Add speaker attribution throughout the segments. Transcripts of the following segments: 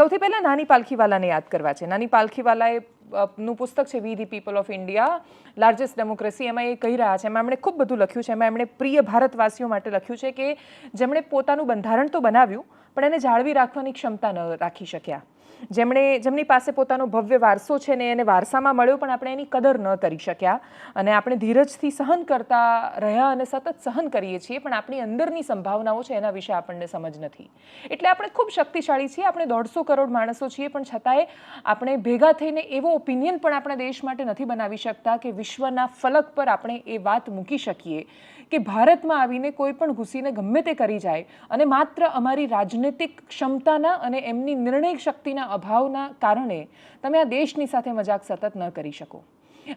Speaker 1: સૌથી પહેલાં નાની પાલખીવાલાને યાદ કરવા છે. નાની પાલખીવાલાએ નું પુસ્તક છે we the people of India largest democracy એમાં એ કહી રહ્યા છે. એમાં એમણે ખૂબ બધું લખ્યું છે. એમાં એમણે પ્રિય ભારતવાસીઓ માટે લખ્યું છે કે જેમણે પોતાનું બંધારણ તો બનાવ્યું, પણ એને જાળવી રાખવાની ક્ષમતા ન રાખી શક્યા. જેમણે જેમની પાસે પોતાનો ભવ્ય વારસો છે ને એને વારસામાં મળ્યો, પણ આપણે એની કદર ન કરી શક્યા. અને આપણે ધીરજથી સહન કરતા રહ્યા અને સતત સહન કરીએ છીએ, પણ આપણી અંદરની સંભાવનાઓ છે એના વિશે આપણને સમજ નથી. એટલે આપણે ખૂબ શક્તિશાળી છીએ, આપણે દોઢસો કરોડ માણસો છીએ, પણ છતાંય આપણે ભેગા થઈને એવો ઓપિનિયન પણ આપણા દેશ માટે નથી બનાવી શકતા કે વિશ્વના ફલક પર આપણે એ વાત મૂકી શકીએ કે ભારતમાં આવીને કોઈ પણ ઘૂસીને ગમે તે કરી જાય અને માત્ર અમારી રાજનૈતિક ક્ષમતાના અને એમની નિર્ણય શક્તિના અભાવના કારણે તમે આ દેશની સાથે મજાક સતત ન કરી શકો.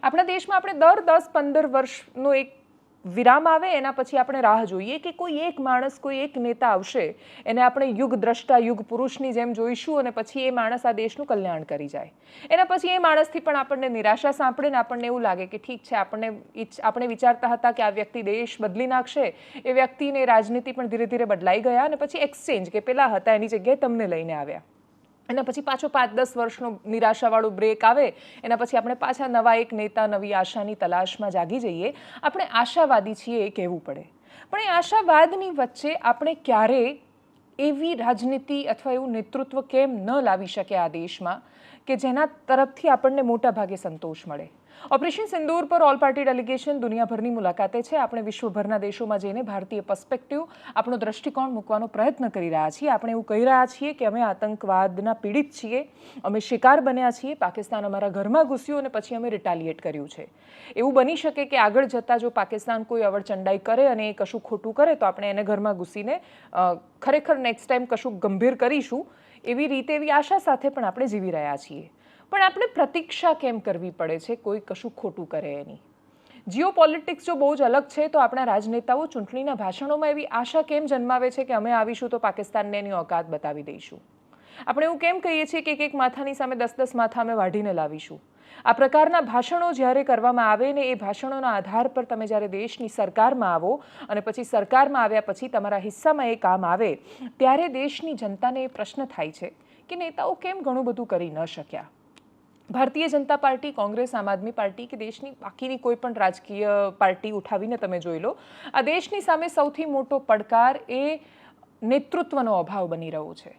Speaker 1: આપણા દેશમાં આપણે દર દસ પંદર વર્ષનો એક વિરામ આવે, એના પછી આપણે રાહ જોઈએ કે કોઈ એક માણસ, કોઈ એક નેતા આવશે, એને આપણે યુગ દ્રષ્ટા, યુગ પુરુષની જેમ જોઈશું અને પછી એ માણસ આ દેશનું કલ્યાણ કરી જાય. એના પછી એ માણસથી પણ આપણને નિરાશા સાંપડે ને આપણને એવું લાગે કે ઠીક છે, આપણને આપણે વિચારતા હતા કે આ વ્યક્તિ દેશ બદલી નાખશે. એ વ્યક્તિને રાજનીતિ પણ ધીરે ધીરે બદલાઈ ગયા અને પછી એક્સચેન્જ કે પેલા હતા એની જગ્યાએ તમને લઈને આવ્યા. એના પછી પાછો પાંચ દસ વર્ષનો નિરાશાવાળો બ્રેક આવે, એના પછી આપણે પાછા નવા એક નેતા, નવી આશાની તલાશમાં જાગી જઈએ. આપણે આશાવાદી છીએ એ કહેવું પડે. પણ એ આશાવાદની વચ્ચે આપણે ક્યારે એવી રાજનીતિ અથવા એવું નેતૃત્વ કેમ ન લાવી શકે આ દેશમાં કે જેના તરફથી આપણને મોટા ભાગે સંતોષ મળે? ઓપરેશન સિંદૂર પર ઓલ પાર્ટી ડેલિગેશન દુનિયાભરની મુલાકાતે છે. આપણે વિશ્વભરના દેશોમાં જઈને ભારતીય પર્સ્પેક્ટિવ આપણો દ્રષ્ટિકોણ મૂકવાનો પ્રયત્ન કરી રહ્યા છીએ. આપણે એવું કહી રહ્યા છીએ કે અમે આતંકવાદના પીડિત છીએ. અમે શિકાર બન્યા છીએ. પાકિસ્તાન અમારા ઘરમાં ઘૂસ્યું અને પછી અમે રિટાલિએટ કર્યું છે. એવું બની શકે કે આગળ જતાં જો પાકિસ્તાન કોઈ અવળચંડાઈ કરે અને એ કશું ખોટું કરે, તો આપણે એને ઘરમાં ઘૂસીને ખરેખર નેક્સ્ટ ટાઈમ કશું ગંભીર કરીશું. એવી રીતે એવી આશા સાથે પણ આપણે જીવી રહ્યા છીએ. પણ આપણે પ્રતીક્ષા કેમ કરવી પડે છે? કોઈ કશું ખોટું કરે એની જીઓ પોલિટિક્સ જો બહુ જ અલગ છે, તો આપણા રાજનેતાઓ ચૂંટણીના ભાષણોમાં એવી આશા કેમ જન્માવે છે કે અમે આવીશું તો પાકિસ્તાનને એની ઓકાત બતાવી દઈશું? આપણે એવું કેમ કહીએ છીએ કે એક એક માથાની સામે દસ દસ માથા અમે વાઢીને લાવીશું? આ પ્રકારના ભાષણો જ્યારે કરવામાં આવે ને એ ભાષણોના આધાર પર તમે જ્યારે દેશની સરકારમાં આવો અને પછી સરકારમાં આવ્યા પછી તમારા હિસ્સામાં એ કામ આવે, ત્યારે દેશની જનતાને એ પ્રશ્ન થાય છે કે નેતાઓ કેમ ઘણું બધું કરી ન શક્યા? ભારતીય જનતા પાર્ટી, કોંગ્રેસ, આમ આદમી પાર્ટી કે દેશની બાકીની કોઈ પણ રાજકીય પાર્ટી ઉઠાવીને તમે જોઈ લો, આ દેશની સામે સૌથી મોટો પડકાર એ નેતૃત્વનો અભાવ બની રહ્યો છે.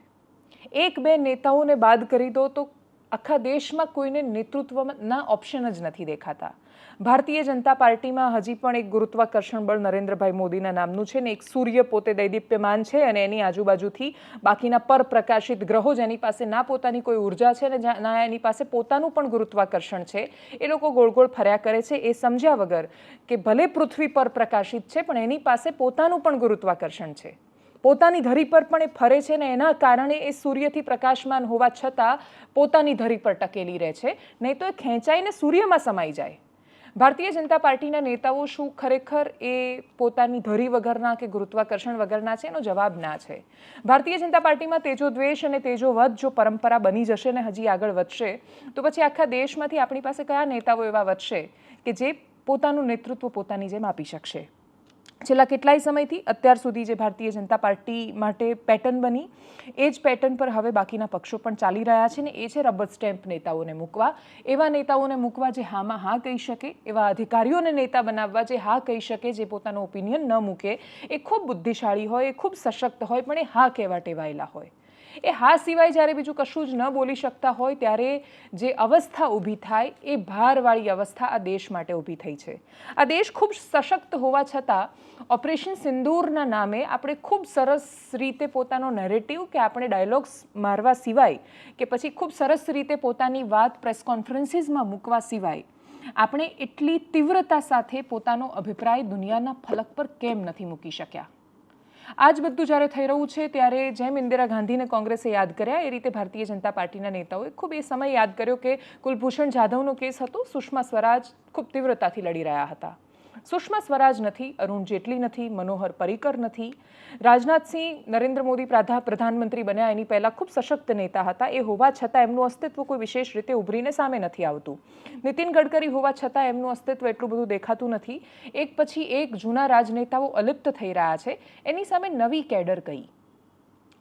Speaker 1: એક બે નેતાઓને બાદ કરી દો તો આખા દેશમાં કોઈને નેતૃત્વના ઓપ્શન જ નથી દેખાતા. ભારતીય જનતા પાર્ટીમાં હજી પણ એક ગુરુત્વાકર્ષણ બળ નરેન્દ્રભાઈ મોદીના નામનું છે ને એક સૂર્ય પોતે દૈદીપ્યમાન છે અને એની આજુબાજુથી બાકીના પરપ્રકાશિત ગ્રહો જેની પાસે ના પોતાની કોઈ ઊર્જા છે ને ના એની પાસે પોતાનું પણ ગુરુત્વાકર્ષણ છે. એ લોકો ગોળ ગોળ ફર્યા કરે છે. એ સમજ્યા વગર કે ભલે પૃથ્વી પર પ્રકાશિત છે, પણ એની પાસે પોતાનું પણ ગુરુત્વાકર્ષણ છે. પોતાની ધરી પર પણ એ ફરે છે ને એના કારણે એ સૂર્યથી પ્રકાશમાન હોવા છતાં પોતાની ધરી પર ટકેલી રહે છે. નહીં તો એ ખેંચાઈને સૂર્યમાં સમાઈ જાય. ભારતીય જનતા પાર્ટીના નેતાઓ શું ખરેખર એ પોતાની ધરી વગરના કે ગુરુત્વાકર્ષણ વગરના છે? એનો જવાબ ના છે. ભારતીય જનતા પાર્ટીમાં તેજો દ્વેષ અને તેજો વધ જો પરંપરા બની જશે ને હજી આગળ વધશે, તો પછી આખા દેશમાંથી આપણી પાસે કયા નેતાઓ એવા વધશે કે જે પોતાનું નેતૃત્વ પોતાની જેમ આપી શકશે? છેલ્લા કેટલાય સમયથી અત્યાર સુધી જે ભારતીય જનતા પાર્ટી માટે પેટર્ન બની, એ જ પેટર્ન પર હવે બાકીના પક્ષો પણ ચાલી રહ્યા છે ને એ છે રબર સ્ટેમ્પ નેતાઓને મૂકવા. એવા નેતાઓને મૂકવા જે હામાં હા કહી શકે, એવા અધિકારીઓને નેતા બનાવવા જે હા કહી શકે, જે પોતાનો ઓપિનિયન ન મૂકે, એ ખૂબ બુદ્ધિશાળી હોય, એ ખૂબ સશક્ત હોય, પણ એ હા કહેવા ટેવાયેલા હોય. એ હા સિવાય જ્યારે બીજું કશું જ ન બોલી શકતા હોય, ત્યારે જે અવસ્થા ઊભી થાય એ ભારવાળી અવસ્થા આ દેશ માટે ઊભી થઈ છે. આ દેશ ખૂબ સશક્ત હોવા છતાં, ઓપરેશન સિંદૂરના નામે આપણે ખૂબ સરસ રીતે પોતાનો નેરેટિવ કે આપણે ડાયલોગ્સ મારવા સિવાય કે પછી ખૂબ સરસ રીતે પોતાની વાત પ્રેસ કોન્ફરન્સીસમાં મૂકવા સિવાય, આપણે એટલી તીવ્રતા સાથે પોતાનો અભિપ્રાય દુનિયાના ફલક પર કેમ નથી મૂકી શક્યા? આ જ બધું જ્યારે થઈ રહ્યું છે, ત્યારે જેમ ઇન્દિરા ગાંધીને કોંગ્રેસે યાદ કર્યા, એ રીતે ભારતીય જનતા પાર્ટીના નેતાઓએ ખૂબ એ સમય યાદ કર્યો કે કુલભૂષણ જાધવનો કેસ હતો. સુષ્મા સ્વરાજ ખૂબ તીવ્રતાથી લડી રહ્યા હતા. સુષ્મા સ્વરાજ નથી, અરુણ જેટલી નથી, મનોહર પરિકર નથી. રાજનાથસિંહ નરેન્દ્ર મોદી પ્રધા, પ્રધાનમંત્રી બન્યા, એની પહેલાં ખૂબ સશક્ત નેતા હતા. એ હોવા છતાં એમનું અસ્તિત્વ કોઈ વિશેષ રીતે ઉભરીને સામે નથી આવતું. નીતિન ગડકરી હોવા છતાં એમનું અસ્તિત્વ એટલું બધું દેખાતું નથી. એક પછી એક જૂના રાજનેતાઓ અલિપ્ત થઈ રહ્યા છે. એની સામે નવી કેડર કઈ.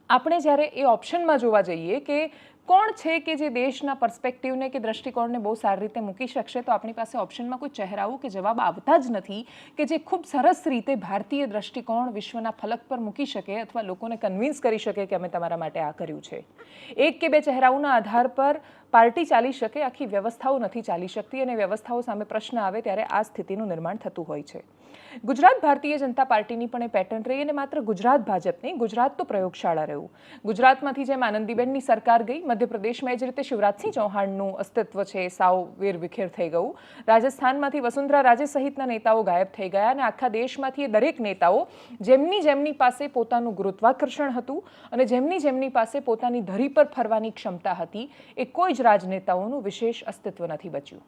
Speaker 1: આપણે જ્યારે એ ઓપ્શનમાં જોવા જઈએ કે કોણ છે કે જે દેશના પર્સપેક્ટિવને કે દ્રષ્ટિકોણને બહુ સારી રીતે મૂકી શકશે? તો આપણી પાસે ઓપ્શનમાં કોઈ ચહેરાઓ કે જવાબ આવતા જ નથી કે જે ખૂબ સરસ રીતે ભારતીય દ્રષ્ટિકોણ વિશ્વના ફલક પર મૂકી શકે અથવા લોકોને કન્વિન્સ કરી શકે કે અમે તમારા માટે આ કર્યું છે. એક કે બે ચહેરાઓના આધાર પર પાર્ટી ચાલી શકે, આખી વ્યવસ્થાઓ નથી ચાલી શકતી અને વ્યવસ્થાઓ સામે પ્રશ્ન આવે ત્યારે આ સ્થિતિનું નિર્માણ થતું હોય છે. ગુજરાત ભારતીય જનતા પાર્ટીની પણ એ પેટર્ન રહી અને માત્ર ગુજરાત ભાજપ નહીં, ગુજરાત તો પ્રયોગશાળા રહ્યું. ગુજરાતમાંથી જેમ આનંદીબેનની સરકાર ગઈ, મધ્યપ્રદેશમાં એ જ રીતે શિવરાજસિંહ ચૌહાણનું અસ્તિત્વ છે સાવ વેર વિખેર થઈ ગયું. રાજસ્થાનમાંથી વસુંધરા રાજે સહિતના નેતાઓ ગાયબ થઈ ગયા અને આખા દેશમાંથી એ દરેક નેતાઓ જેમની જેમની પાસે પોતાનું ગુરુત્વાકર્ષણ હતું અને જેમની જેમની પાસે પોતાની ધરી પર ફરવાની ક્ષમતા હતી, એ કોઈ જ રાજનેતાઓનું વિશેષ અસ્તિત્વ નથી બચ્યું.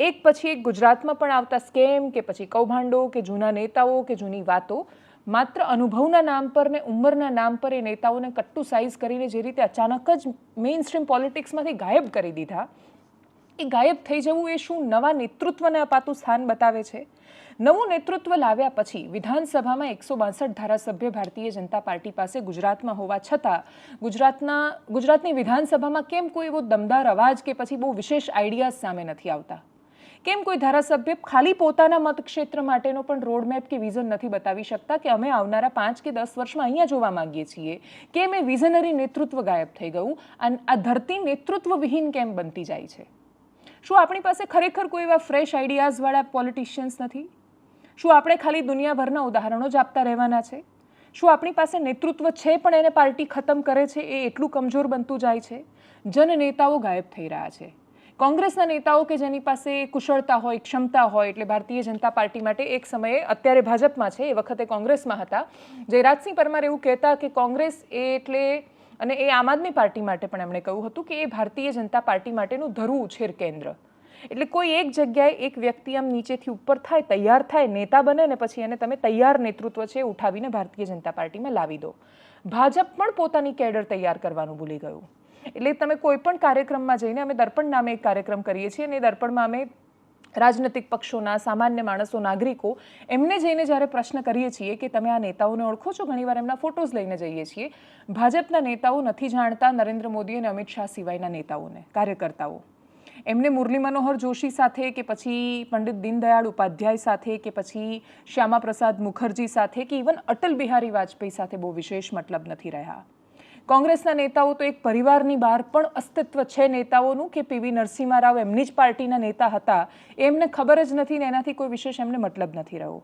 Speaker 1: એક પછી એક ગુજરાતમાં પણ આવતા સ્કેમ કે પછી કૌભાંડો કે જૂના નેતાઓ કે જૂની વાતો, માત્ર અનુભવના નામ પર ને ઉંમરના નામ પર એ નેતાઓને કટ્ટુ સાઇઝ કરીને જે રીતે અચાનક જ મેઇન સ્ટ્રીમ પોલિટિક્સમાંથી ગાયબ કરી દીધા, એ ગાયબ થઈ જવું એ શું નવા નેતૃત્વને અપાતું સ્થાન બતાવે છે? નવું નેતૃત્વ લાવ્યા પછી વિધાનસભામાં એકસો બાસઠ ધારાસભ્ય ભારતીય જનતા પાર્ટી પાસે ગુજરાતમાં હોવા છતાં ગુજરાતના, ગુજરાતની વિધાનસભામાં કેમ કોઈ એવો દમદાર અવાજ કે પછી બહુ વિશેષ આઈડિયાઝ સામે નથી આવતા? કેમ કોઈ ધારાસભ્ય ખાલી પોતાના મતક્ષેત્ર માટેનો પણ રોડમેપ કે વિઝન નથી બતાવી શકતા કે અમે આવનારા પાંચ કે દસ વર્ષમાં અહીંયા જોવા માંગીએ છીએ? કેમ એ વિઝનરી નેતૃત્વ ગાયબ થઈ ગયું? અને આ ધરતી નેતૃત્વ વિહીન કેમ બનતી જાય છે? શું આપણી પાસે ખરેખર કોઈ એવા ફ્રેશ આઈડિયાઝવાળા પોલિટિશિયન્સ નથી? શું આપણે ખાલી દુનિયાભરના ઉદાહરણો જ આપતા રહેવાના છે? શું આપણી પાસે નેતૃત્વ છે પણ એને પાર્ટી ખતમ કરે છે એ એટલું કમજોર બનતું જાય છે? જનનેતાઓ ગાયબ થઈ રહ્યા છે. કોંગ્રેસના નેતાઓ કે જેની પાસે કુશળતા હોય, ક્ષમતા હોય, એટલે ભારતીય જનતા પાર્ટી માટે એક સમયે અત્યારે ભાજપમાં છે, એ વખતે કોંગ્રેસમાં હતા. જયરાજસિંહ પરમાર એવું કહેતા કે કોંગ્રેસ એ એટલે, અને એ આમ આદમી પાર્ટી માટે પણ એમણે કહ્યું હતું કે એ ભારતીય જનતા પાર્ટી માટેનું ધરું ઉછેર કેન્દ્ર. એટલે કોઈ એક જગ્યાએ એક વ્યક્તિ આમ નીચેથી ઉપર થાય, તૈયાર થાય, નેતા બને ને પછી એને તમે તૈયાર નેતૃત્વ છે ઉઠાવીને ભારતીય જનતા પાર્ટીમાં લાવી દો. ભાજપ પણ પોતાની કેડર તૈયાર કરવાનું ભૂલી ગયું. એટલે તમે કોઈ પણ કાર્યક્રમમાં જઈને અમે દર્પણ નામે એક કાર્યક્રમ કરીએ છીએ અને દર્પણમાં અમે રાજનૈતિક પક્ષોના, સામાન્ય માણસો, નાગરિકો એમને જઈને જ્યારે પ્રશ્ન કરીએ છીએ કે તમે આ નેતાઓને ઓળખો છો? ઘણીવાર એમના ફોટોઝ લઈને જઈએ છીએ. ભાજપના નેતાઓ નથી જાણતા નરેન્દ્ર મોદી અને અમિત શાહ સિવાયના નેતાઓને, કાર્યકર્તાઓ. એમને મુરલી મનોહર જોશી સાથે કે પછી પંડિત દીનદયાળ ઉપાધ્યાય સાથે કે પછી શ્યામા પ્રસાદ મુખર્જી સાથે કે ઇવન અટલ બિહારી વાજપેયી સાથે બહુ વિશેષ મતલબ નથી રહ્યા. કોંગ્રેસના નેતાઓ તો એક પરિવારની બહાર પણ અસ્તિત્વ છે નેતાઓનું કે પીવી નરસિંહ રાવ એમની જ પાર્ટીના નેતા હતા, એમને ખબર જ નથી ને એનાથી કોઈ વિશેષ એમને મતલબ નથી રહ્યો.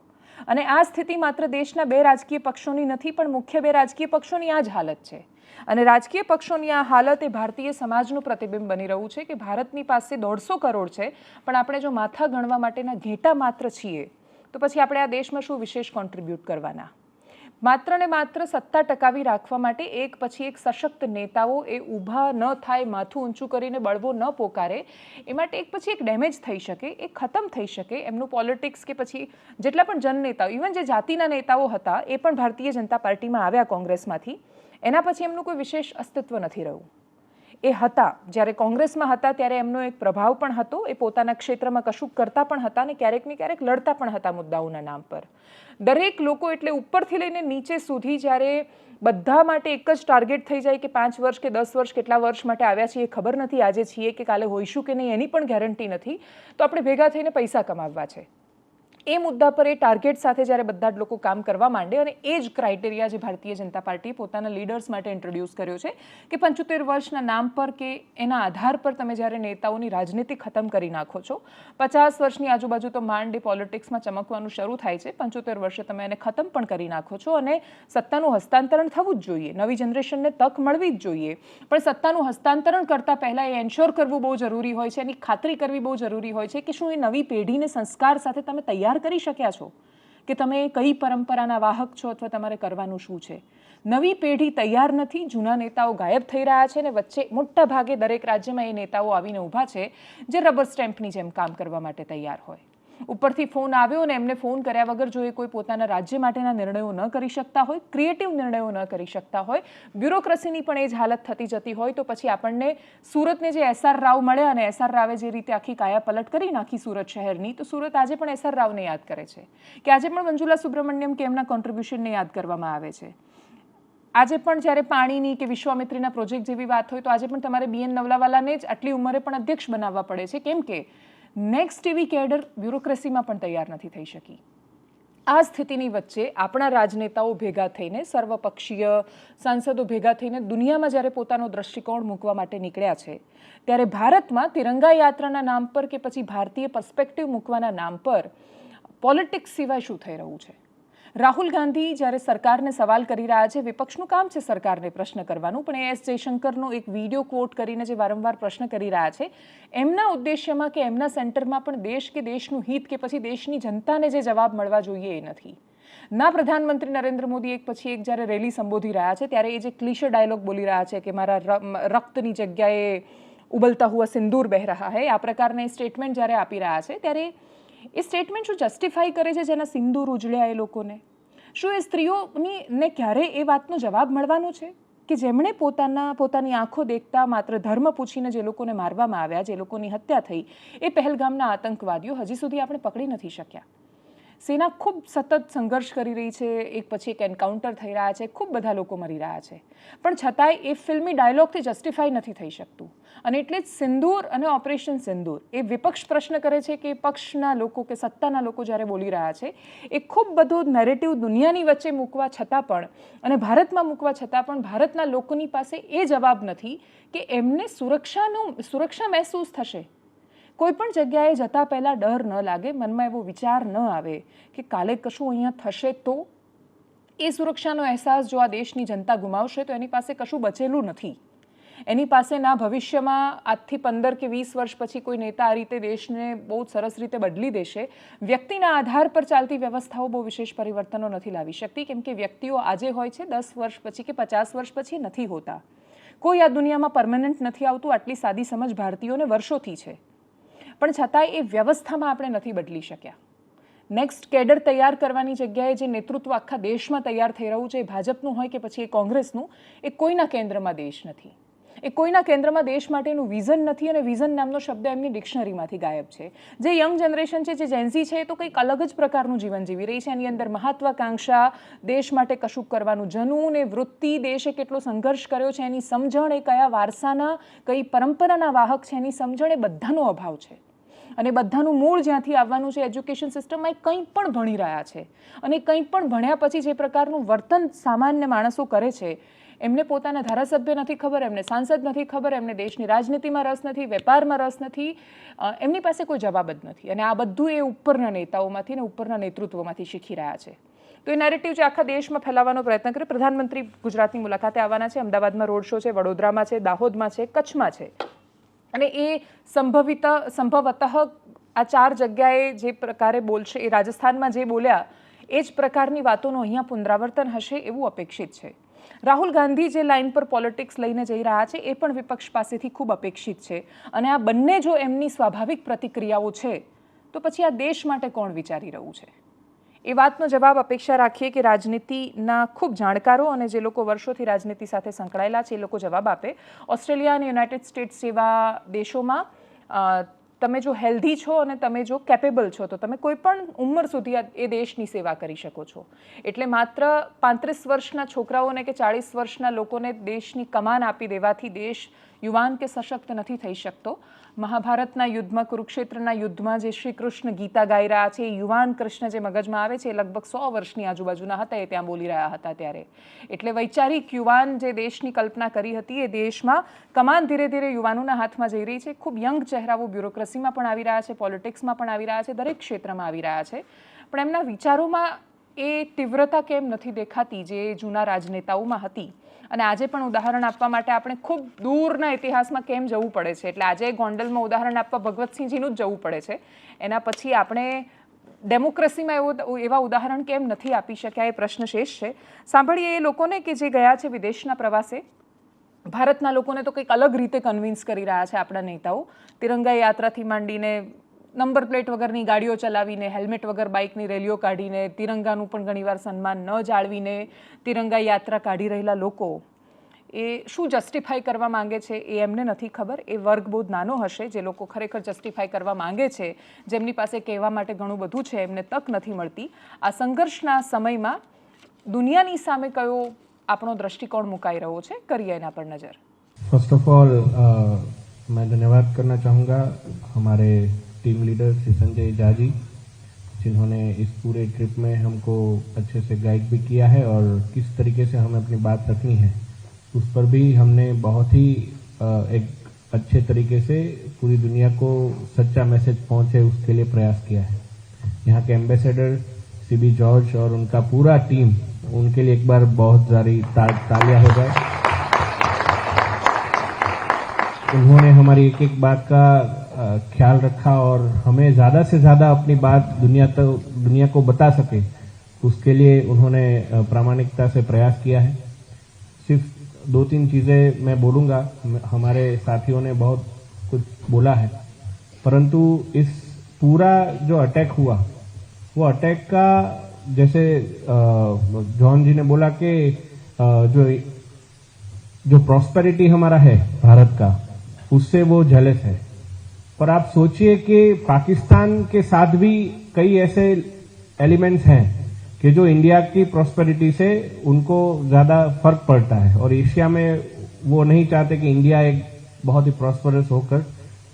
Speaker 1: અને આ સ્થિતિ માત્ર દેશના બે રાજકીય પક્ષોની નથી પણ મુખ્ય બે રાજકીય પક્ષોની આ જ હાલત છે. અને રાજકીય પક્ષોની આ હાલત એ ભારતીય સમાજનું પ્રતિબિંબ બની રહ્યું છે કે ભારતની પાસે દોઢસો કરોડ છે, પણ આપણે જો માથા ગણવા માટેના ઘેટા માત્ર છીએ, તો પછી આપણે આ દેશમાં શું વિશેષ કોન્ટ્રીબ્યુટ કરવાના? માત્ર ને માત્ર સત્તા ટકાવી રાખવા માટે એક પછી એક સશક્ત નેતાઓ એ ઊભા ન થાય, માથું ઊંચું કરીને બળવો ન પોકારે, એ માટે એક પછી એક ડેમેજ થઈ શકે, એ ખતમ થઈ શકે, એમનું પોલિટિક્સ કે પછી જેટલા પણ જનનેતાઓ ઇવન જે જાતિના નેતાઓ હતા, એ પણ ભારતીય જનતા પાર્ટીમાં આવ્યા કોંગ્રેસમાંથી. એના પછી એમનું કોઈ વિશેષ અસ્તિત્વ નથી રહ્યું. એ હતા. જ્યારે કોંગ્રેસમાં હતા ત્યારે એમનો એક પ્રભાવ પણ હતો. એ પોતાના ક્ષેત્રમાં કશું કરતા પણ હતા અને ક્યારેક ને ક્યારેક લડતા પણ હતા મુદ્દાઓના નામ પર. દરેક લોકો એટલે ઉપરથી લઈને નીચે સુધી જ્યારે બધા માટે એક જ ટાર્ગેટ થઈ જાય કે પાંચ વર્ષ કે દસ વર્ષ કેટલા વર્ષ માટે આવ્યા છીએ ખબર નથી આજે છીએ કે કાલે હોઈશું કે નહીં એની પણ ગેરંટી નથી. તો આપણે ભેગા થઈને પૈસા કમાવવા છે. એ મુદ્દા પર એ ટાર્ગેટ સાથે જ્યારે બધા જ લોકો કામ કરવા માંડે અને એ જ ક્રાઇટેરિયા જે ભારતીય જનતા પાર્ટીએ પોતાના લીડર્સ માટે ઇન્ટ્રોડ્યુસ કર્યો છે કે પંચોતેર વર્ષના નામ પર કે એના આધાર પર તમે જ્યારે નેતાઓની રાજનીતિ ખતમ કરી નાખો છો, પચાસ વર્ષની આજુબાજુ તો માંડ પોલિટિક્સમાં ચમકવાનું શરૂ થાય છે, પંચોતેર વર્ષે તમે એને ખતમ પણ કરી નાખો છો અને સત્તાનું હસ્તાંતરણ થવું જ જોઈએ, નવી જનરેશનને તક મળવી જ જોઈએ. પણ સત્તાનું હસ્તાંતરણ કરતાં પહેલાં એ એન્શ્યોર કરવું બહુ જરૂરી હોય છે, એની ખાતરી કરવી બહુ જરૂરી હોય છે કે શું એ નવી પેઢીને સંસ્કાર સાથે તમે તૈયાર તૈયાર કરી શક્યા છો કે તમે કઈ પરંપરાના વાહક છો અથવા તમારે કરવાનું શું છે? નવી પેઢી તૈયાર નથી, જૂના નેતાઓ ગાયબ થઈ રહ્યા છે ને વચ્ચે મોટા ભાગે દરેક રાજ્યમાં એ નેતાઓ આવીને ઊભા છે જે રબર સ્ટેમ્પની જેમ કામ કરવા માટે તૈયાર હોય. ઉપરથી ફોન આવ્યો અને એમને ફોન કર્યા વગર જો એ કોઈ પોતાના રાજ્ય માટેના નિર્ણયો ન કરી શકતા હોય, ક્રિએટિવ નિર્ણયો ન કરી શકતા હોય, બ્યુરોક્રસીની પણ એ જ હાલત થતી જતી હોય, તો પછી આપણને સુરતને જે એસઆર રાવ મળ્યા અને એસઆર રાવે જે રીતે આખી કાયા પલટ કરી નાખી સુરત શહેરની, તો સુરત આજે પણ એસઆર રાવને યાદ કરે છે. કે આજે પણ મંજુલા સુબ્રમણ્યમ કે એમના કોન્ટ્રીબ્યુશનને યાદ કરવામાં આવે છે. આજે પણ જ્યારે પાણીની કે વિશ્વામિત્રીના પ્રોજેક્ટ જેવી વાત હોય, તો આજે પણ તમારે બીએન નવલાવાલાને જ આટલી ઉંમરે પણ અધ્યક્ષ બનાવવા પડે છે. કેમ કે નેક્સ્ટ એવી કેડર બ્યુરોક્રેસીમાં પણ તૈયાર નથી થઈ શકી. આ સ્થિતિની વચ્ચે આપણા રાજનેતાઓ ભેગા થઈને, સર્વપક્ષીય સાંસદો ભેગા થઈને દુનિયામાં જ્યારે પોતાનો દ્રષ્ટિકોણ મૂકવા માટે નીકળ્યા છે, ત્યારે ભારતમાં તિરંગા યાત્રાના નામ પર કે પછી ભારતીય પર્સ્પેક્ટિવ મૂકવાના નામ પર પોલિટિક્સ સિવાય શું થઈ રહ્યું છે? રાહુલ ગાંધી જ્યારે સરકારને સવાલ કરી રહ્યા છે, વિપક્ષનું કામ છે સરકારને પ્રશ્ન કરવાનું. પણ એસ જયશંકરનો એક વીડિયો કોટ કરીને જે વારંવાર પ્રશ્ન કરી રહ્યા છે, એમના ઉદ્દેશ્યમાં કે એમના સેન્ટરમાં પણ દેશ કે દેશનું હિત કે પછી દેશની જનતાને જે જવાબ મળવા જોઈએ એ નથી. ના, પ્રધાનમંત્રી નરેન્દ્ર મોદી એક પછી એક જ્યારે રેલી સંબોધી રહ્યા છે, ત્યારે એ જે ક્લિશે ડાયલોગ બોલી રહ્યા છે કે મારા રક્તની જગ્યાએ ઉબલતા હુઆ સિંદૂર બહે રહા હૈ, આ પ્રકારના સ્ટેટમેન્ટ જ્યારે આપી રહ્યા છે, ત્યારે એ સ્ટેટમેન્ટ શું જસ્ટિફાઈ કરે છે જેના સિંદૂર ઉજળ્યા એ લોકોને? શું એ સ્ત્રીઓની ને ક્યારે એ વાતનો જવાબ મળવાનો છે? કે જેમણે પોતાના, પોતાની આંખો દેખતા માત્ર ધર્મ પૂછીને જે લોકોને મારવામાં આવ્યા, જે લોકોની હત્યા થઈ, એ પહેલગામના આતંકવાદીઓ હજી સુધી આપણે પકડી નથી શક્યા. સેના ખૂબ સતત સંઘર્ષ કરી રહી છે, એક પછી એક એન્કાઉન્ટર થઈ રહ્યા છે, ખૂબ બધા લોકો મરી રહ્યા છે. પણ છતાંય એ ફિલ્મી ડાયલોગથી જસ્ટિફાઈ નથી થઈ શકતું. અને એટલે જ સિંદૂર અને ઓપરેશન સિંદૂર એ વિપક્ષ પ્રશ્ન કરે છે કે પક્ષના લોકો કે સત્તાના લોકો જ્યારે બોલી રહ્યા છે, એ ખૂબ બધો નેરેટિવ દુનિયાની વચ્ચે મૂકવા છતાં પણ અને ભારતમાં મૂકવા છતાં પણ ભારતના લોકોની પાસે એ જવાબ નથી કે એમને સુરક્ષાનું, સુરક્ષા મહેસૂસ થશે. કોઈ પણ જગ્યાએ જતા પહેલાં ડર ન લાગે, મનમાં એવો વિચાર ન આવે કે કાલે કશું અહીંયા થશે તો? એ સુરક્ષાનો અહેસાસ જો આ દેશની જનતા ગુમાવશે તો એની પાસે કશું બચેલું નથી. એની પાસે ના ભવિષ્યમાં આજથી પંદર કે વીસ વર્ષ પછી કોઈ નેતા આ રીતે દેશને બહુ સરસ રીતે બદલી દેશે, વ્યક્તિના આધાર પર ચાલતી વ્યવસ્થાઓ બહુ વિશેષ પરિવર્તનો નથી લાવી શકતી, કેમ કે વ્યક્તિઓ આજે હોય છે, દસ વર્ષ પછી કે પચાસ વર્ષ પછી નથી હોતા. કોઈ આ દુનિયામાં પરમનન્ટ નથી આવતું, આટલી સાદી સમજ ભારતીયોને વર્ષોથી છે. પણ છતાંય એ વ્યવસ્થામાં આપણે નથી બદલી શક્યા. નેક્સ્ટ કેડર તૈયાર કરવાની જગ્યાએ જે નેતૃત્વ આખા દેશમાં તૈયાર થઈ રહ્યું છે, એ ભાજપનું હોય કે પછી એ કોંગ્રેસનું, એ કોઈના કેન્દ્રમાં દેશ નથી. એ કોઈના કેન્દ્રમાં દેશ માટેનું વિઝન નથી અને વિઝન નામનો શબ્દ એમની ડિક્શનરીમાંથી ગાયબ છે. જે યંગ જનરેશન છે, જે જેન્ઝી છે, એ તો કંઈક અલગ જ પ્રકારનું જીવન જીવી રહી છે. એની અંદર મહત્વાકાંક્ષા, દેશ માટે કશુંક કરવાનું જનૂન, એ વૃત્તિ, દેશે કેટલો સંઘર્ષ કર્યો છે, એની સમજણ, એ કયા વારસાના, કઈ પરંપરાના વાહક છે, એની સમજણ, એ બધાનો અભાવ છે. અને બધાનું મૂળ જ્યાંથી આવવાનું છે, એજ્યુકેશન સિસ્ટમમાં એ કંઈ પણ ભણી રહ્યા છે. અને કંઈ પણ ભણ્યા પછી જે પ્રકારનું વર્તન સામાન્ય માણસો કરે છે, એમને પોતાના ધારાસભ્ય નથી ખબર, એમને સાંસદ નથી ખબર, એમને દેશની રાજનીતિમાં રસ નથી, વેપારમાં રસ નથી એમની પાસે કોઈ જવાબ જ નથી. અને આ બધું એ ઉપરના નેતાઓમાંથી ને ઉપરના નેતૃત્વમાંથી શીખી રહ્યા છે. તો એ નેરેટિવ જે આખા દેશમાં ફેલાવવાનો પ્રયત્ન કરે. પ્રધાનમંત્રી ગુજરાતની મુલાકાતે આવવાના છે. અમદાવાદમાં રોડ શો છે, વડોદરામાં છે, દાહોદમાં છે, કચ્છમાં છે. અને એ સંભવિત, સંભવતઃ આ ચાર જગ્યાએ જે પ્રકારે બોલશે, એ રાજસ્થાનમાં જે બોલ્યા, એ જ પ્રકારની વાતોનું અહીંયા પુનરાવર્તન હશે એવું અપેક્ષિત છે. રાહુલ ગાંધી જે લાઇન પર પોલિટિક્સ લઈને જઈ રહ્યા છે, એ પણ વિપક્ષ પાસેથી ખૂબ અપેક્ષિત છે. અને આ બંને જો એમની સ્વાભાવિક પ્રતિક્રિયાઓ છે, તો પછી આ દેશ માટે કોણ વિચારી રહ્યું છે? એ વાતનો જવાબ અપેક્ષા રાખીએ કે રાજનીતિના ખૂબ જાણકારો અને જે લોકો વર્ષોથી રાજનીતિ સાથે સંકળાયેલા છે, એ લોકો જવાબ આપે. ઓસ્ટ્રેલિયા અને યુનાઇટેડ સ્ટેટ્સ જેવા દેશોમાં તમે જો હેલ્ધી છો અને તમે જો કેપેબલ છો, તો તમે કોઈ પણ ઉંમર સુધી એ દેશની સેવા કરી શકો છો. એટલે માત્ર પાંત્રીસ વર્ષના છોકરાઓને કે ચાળીસ વર્ષના લોકોને દેશની કમાન આપી દેવાથી દેશ યુવાન કે સશક્ત નથી થઈ શકતો. મહાભારતના યુદ્ધમાં, કુરુક્ષેત્રના યુદ્ધમાં જે શ્રી કૃષ્ણ ગીતા ગાઈ રહ્યા છે યુવાન કૃષ્ણ જે મગજમાં આવે છે, એ લગભગ સો વર્ષની આજુબાજુના હતા, એ ત્યાં બોલી રહ્યા હતા ત્યારે. એટલે વૈચારિક યુવાન જે દેશની કલ્પના કરી હતી, એ દેશમાં કમાન ધીરે ધીરે યુવાનોના હાથમાં જઈ રહી છે. ખૂબ યંગ ચહેરાઓ બ્યુરોક્રસીમાં પણ આવી રહ્યા છે, પોલિટિક્સમાં પણ આવી રહ્યા છે, દરેક ક્ષેત્રમાં આવી રહ્યા છે. પણ એમના વિચારોમાં એ તીવ્રતા કેમ નથી દેખાતી જે જૂના રાજનેતાઓમાં હતી? અને આજે પણ ઉદાહરણ આપવા માટે આપણે ખૂબ દૂરના ઇતિહાસમાં કેમ જવું પડે છે? એટલે આજે ગોંડલમાં ઉદાહરણ આપવા ભગવતસિંહજીનું જ જવું પડે છે. એના પછી આપણે ડેમોક્રેસીમાં એવો એવા ઉદાહરણ કેમ નથી આપી શક્યા એ પ્રશ્ન શેષ છે. સાંભળીએ એ લોકોને કે જે ગયા છે વિદેશના પ્રવાસે? ભારતના લોકોને તો કંઈક અલગ રીતે કન્વિન્સ કરી રહ્યા છે આપણા નેતાઓ. તિરંગા યાત્રાથી માંડીને નંબર પ્લેટ વગરની ગાડીઓ ચલાવીને હેલ્મેટ વગર બાઇકની રેલીઓ કાઢીને તિરંગાનું પણ ઘણીવાર સન્માન ન જાળવીને તિરંગા યાત્રા કાઢી રહેલા લોકો એ શું જસ્ટિફાઈ કરવા માંગે છે એ એમને નથી ખબર એ વર્ગ બહુ જ નાનો હશે જે લોકો ખરેખર જસ્ટિફાઈ કરવા માંગે છે જેમની પાસે કહેવા માટે ઘણું બધું છે એમને તક નથી મળતી આ સંઘર્ષના સમયમાં દુનિયાની સામે કયો આપણો દ્રષ્ટિકોણ મુકાઈ રહ્યો છે કરીએ એના પર નજર
Speaker 2: फर्स्ट ऑफ ऑल मैं धन्यवाद करना चाहूँगा हमारे टीम लीडर श्री संजय झा जी जिन्होंने इस पूरे ट्रिप में हमको अच्छे से गाइड भी किया है और किस तरीके से हमें अपनी बात रखनी है उस पर भी हमने बहुत ही एक अच्छे तरीके से पूरी दुनिया को सच्चा मैसेज पहुँचे उसके लिए प्रयास किया है। यहाँ के एम्बेसडर सीबी जॉर्ज और उनका पूरा टीम उनके लिए एक बार बहुत सारी ता, तालियाँ हो जाए। उन्होंने हमारी एक एक बात का ख्याल रखा और हमें ज़्यादा से ज़्यादा अपनी बात दुनिया तक दुनिया को बता सके, उसके लिए उन्होंने प्रामाणिकता से प्रयास किया है। सिर्फ़ दो तीन चीज़ें मैं बोलूँगा हमारे साथियों ने बहुत कुछ बोला है। परंतु इस पूरा जो अटैक हुआ, वो अटैक का जैसे जॉन जी ने बोला कि जो जो प्रॉस्पेरिटी हमारा है, भारत का, उससे वो झलस है। पर आप सोचिए कि पाकिस्तान के साथ भी कई ऐसे एलिमेंट्स हैं कि जो इंडिया की प्रॉस्पेरिटी से उनको ज़्यादा फ़र्क पड़ता है। और एशिया में वो नहीं चाहते कि इंडिया एक बहुत ही प्रॉस्परस होकर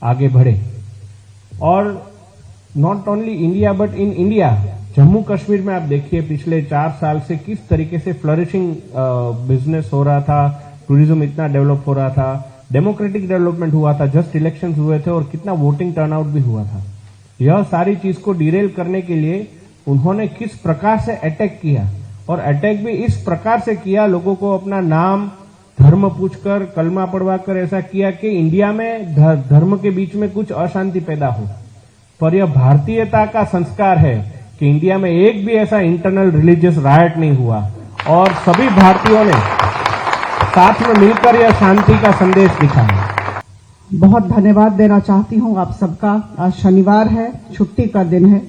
Speaker 2: आगे बढ़े। और not only India but in India Jammu Kashmir में आप देखिए, पिछले चार साल से किस तरीके से फ्लरिशिंग बिज़नेस हो रहा था टूरिज़्म इतना डेवलप हो रहा था। डेमोक्रेटिक डेवलपमेंट हुआ था, जस्ट इलेक्शन हुए थे और कितना वोटिंग टर्नआउट भी हुआ था। यह सारी चीज़ को डिरेल करने के लिए उन्होंने किस प्रकार से अटैक किया और अटैक भी इस प्रकार से किया, लोगों को अपना नाम, धर्म पूछकर, कलमा पढ़वाकर ऐसा किया कि इंडिया में धर्म के बीच में कुछ अशांति पैदा हो। पर यह भारतीयता का संस्कार है कि इंडिया में एक भी ऐसा इंटरनल रिलीजियस रायट नहीं हुआ और सभी भारतीयों ने साथ में मिलकर यह शांति का संदेश दिखाया।
Speaker 3: बहुत धन्यवाद देना चाहती हूँ आप सबका। आज शनिवार है, छुट्टी का दिन है।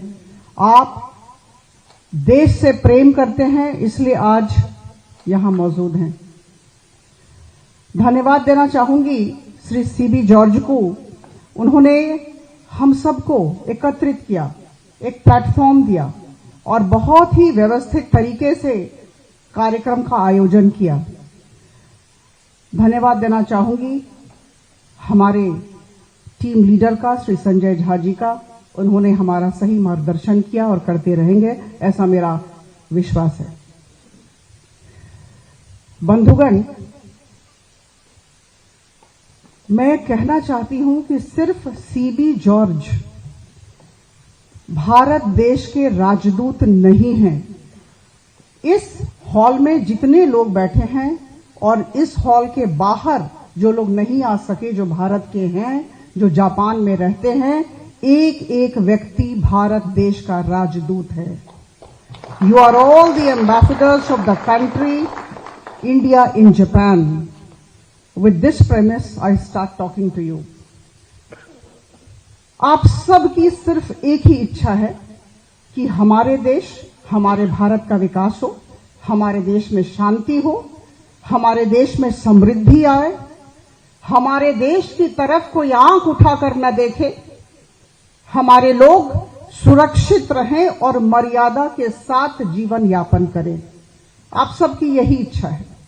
Speaker 3: आप देश से प्रेम करते हैं, इसलिए आज यहाँ मौजूद हैं। धन्यवाद देना चाहूँगी श्री सीबी जॉर्ज को। उन्होंने हम सबको एकत्रित किया, एक प्लेटफॉर्म दिया और बहुत ही व्यवस्थित तरीके से कार्यक्रम का आयोजन किया। धन्यवाद देना चाहूँगी हमारे टीम लीडर का, श्री संजय झा जी का। उन्होंने हमारा सही मार्गदर्शन किया और करते रहेंगे, ऐसा मेरा विश्वास है। बंधुगण, मैं कहना चाहती हूँ कि सिर्फ़ सीबी जॉर्ज भारत देश के राजदूत नहीं हैं। इस हॉल में जितने लोग बैठे हैं और इस हॉल के बाहर जो लोग नहीं आ सके, जो भारत के हैं, जो जापान में रहते हैं एक एक व्यक्ति भारत देश का राजदूत है। You are all the ambassadors of the country India in Japan with this premise I start talking to you आप सबकी सिर्फ़ एक ही इच्छा है कि हमारे देश, हमारे भारत का विकास हो, हमारे देश में शांति हो हमारे देश में समृद्धि आए, हमारे देश की तरफ़ कोई आँख उठाकर न देखे, हमारे लोग सुरक्षित रहें और मर्यादा के साथ जीवन यापन करें। आप सबकी यही इच्छा है।